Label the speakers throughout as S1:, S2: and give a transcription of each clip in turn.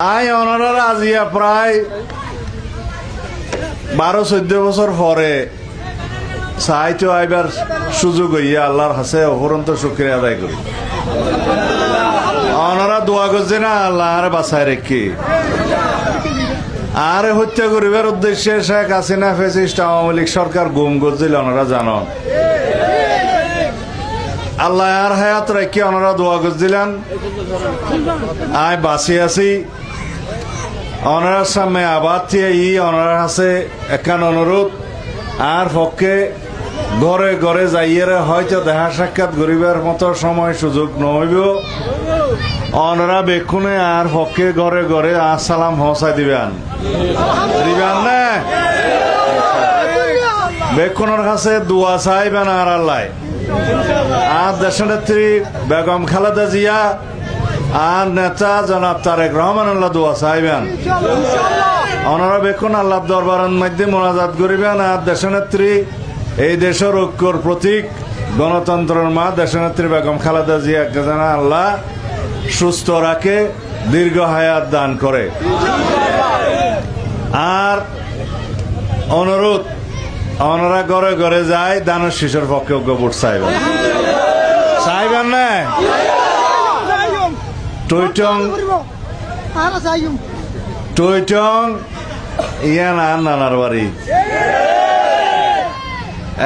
S1: I অনারার আজিয়া প্রায় বারো চোদ্দ বছর পরে সাহিত্য আইবার সুযোগ হইয়া আল্লাহর হাসে অপরন্ত শুক্রিয়া আদায় করি। অনারা দোয়া করছে না আল্লাহ আর বাসায় রেখে। আর হত্যা করিবার উদ্দেশ্যে শেখ হাসিনা ফেসিস্ট আওয়ামী লীগ সরকার গুম করছিল ওনারা জানন আল্লাহ আর হায়াত রেখে ওনারা দোয়া করছিলেন। আয় বাসি আছি। অনারার সামনে আবার ই অনারার কাছে একান অনুরোধ, আর পক্ষে ঘরে ঘরে যাইয়েরে হয়তো দেখা সাক্ষাৎ গরিবের মতো সময় সুযোগ নহইব। অনারা বেক্ষণে আর পক্ষে ঘরে ঘরে আসসালাম হসাই দিবেন। দিবেন না? বেক্ষণের কাছে দোয়া চাইবেন আর আল্লাহ। আর দেশনেত্রী বেগম খালেদা জিয়া আর নেতা জনাব তারেক রহমান আল্লাহ দোয়া চাইবেন। ওনারা বেক্ষণ আল্লাহ দরবারের মধ্যে মোনাজাত করিবেন আর দেশনেত্রী এই দেশের ঐক্যর প্রতীক গণতন্ত্রের মা দেশনেত্রী বেগম খালেদা জিয়াকে জানা আল্লাহ সুস্থ রাখে দীর্ঘ হায়াত দান করে। আর অনুরোধ ওনারা ঘরে ঘরে যায় দানের শিশুর পক্ষে ভোট চাইবেন। চাইবেন না? টৈটং টৈটং ইয়া না নানার বাড়ি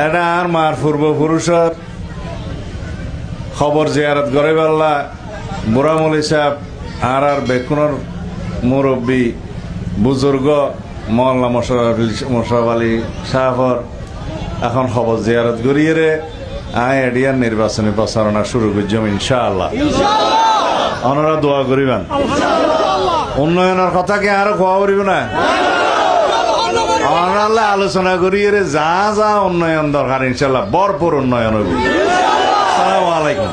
S1: এটা আর মার পূর্বপুরুষের খবর জিয়ারত করে পারলা বুড়ামলি সাহেব আর আর বেকুনের মুরব্বী বুজুর্গ মহল্লা মোশারফ আলী সাহর এখন খবর জিয়ারত করিয়ে রে আয় এডিয়ার নির্বাচনী প্রচারণা শুরু করছম ইনশাআল্লাহ অনারা দোয়া করিবেন। উন্নয়নের কথা কি আর খোয়া করিব না? অনারা আলোচনা করি রে যা যা উন্নয়ন দরকার ইনশাল্লাহ বরপুর উন্নয়ন হবে আসসালামু আলাইকুম।